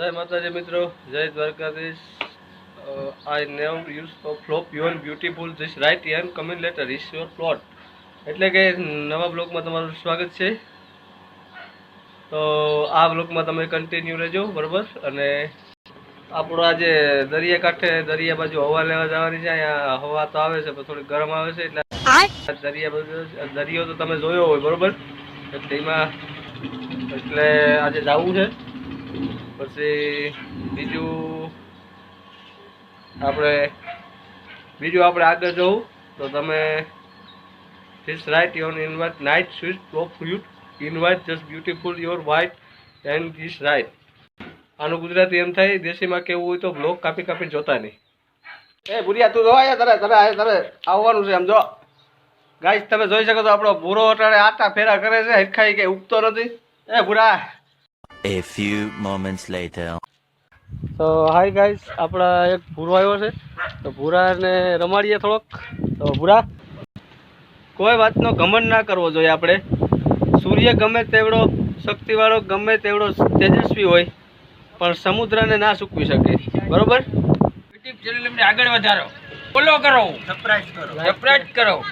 જય માતાજી મિત્રો, જય દ્વારકાધીશ. આઈ નેવ use flop your beautiful this right and coming letter is your plot એટલે કે નવા બ્લોગમાં તમારું સ્વાગત છે. તો આ બ્લોગમાં તમે કન્ટિન્યુ રહેજો, બરોબર? અને આપણો આજે દરિયાકાંઠે દરિયા બાજુ હવા લેવા જવાની છે, અહીંયા હવા તો આવે છે, પણ થોડી ગરમ આવે છે, એટલે દરિયા બાજુ દરિયો તો તમે જોયો હોય, બરોબર? એટલે એમાં, એટલે આજે જવું છે. પછી બીજું આપણે બીજું આપણે આગળ જવું, તો તમે this right your invite night sweet top fruit invite just beautiful your white and this right આનું ગુજરાતી એમ થાય, દેશીમાં કેવું હોય તો બ્લોક કાપી કાપી જોતા નહીં. એ ભૂરિયા, તું જોવા તારે તારે તારે, આવવાનું છે એમ, જો. ગાઈસ તમે જોઈ શકો છો, આપણો ભૂરો અટાણે આટા ફેરા કરે છે, હરખાઈ કે ઉગતો નથી. એ ભૂરા A few moments later. તો હાય ગાઈસ આપણા એક ભૂરો આવ્યો છે. તો ભૂરાને રમાડીએ થોડોક. તો ભૂરા કોઈ વાતનો ઘમંડ ના કરવો જોઈએ આપણે. સૂર્ય ગમે તેવડો શક્તિવાળો ગમે તેવડો તેજસ્વી હોય પણ સમુદ્રને ના સૂકવી શકે. બરોબર? આગળ વધારો. ફોલો કરો. સબસ્ક્રાઇબ કરો. સબસ્ક્રાઇબ કરો.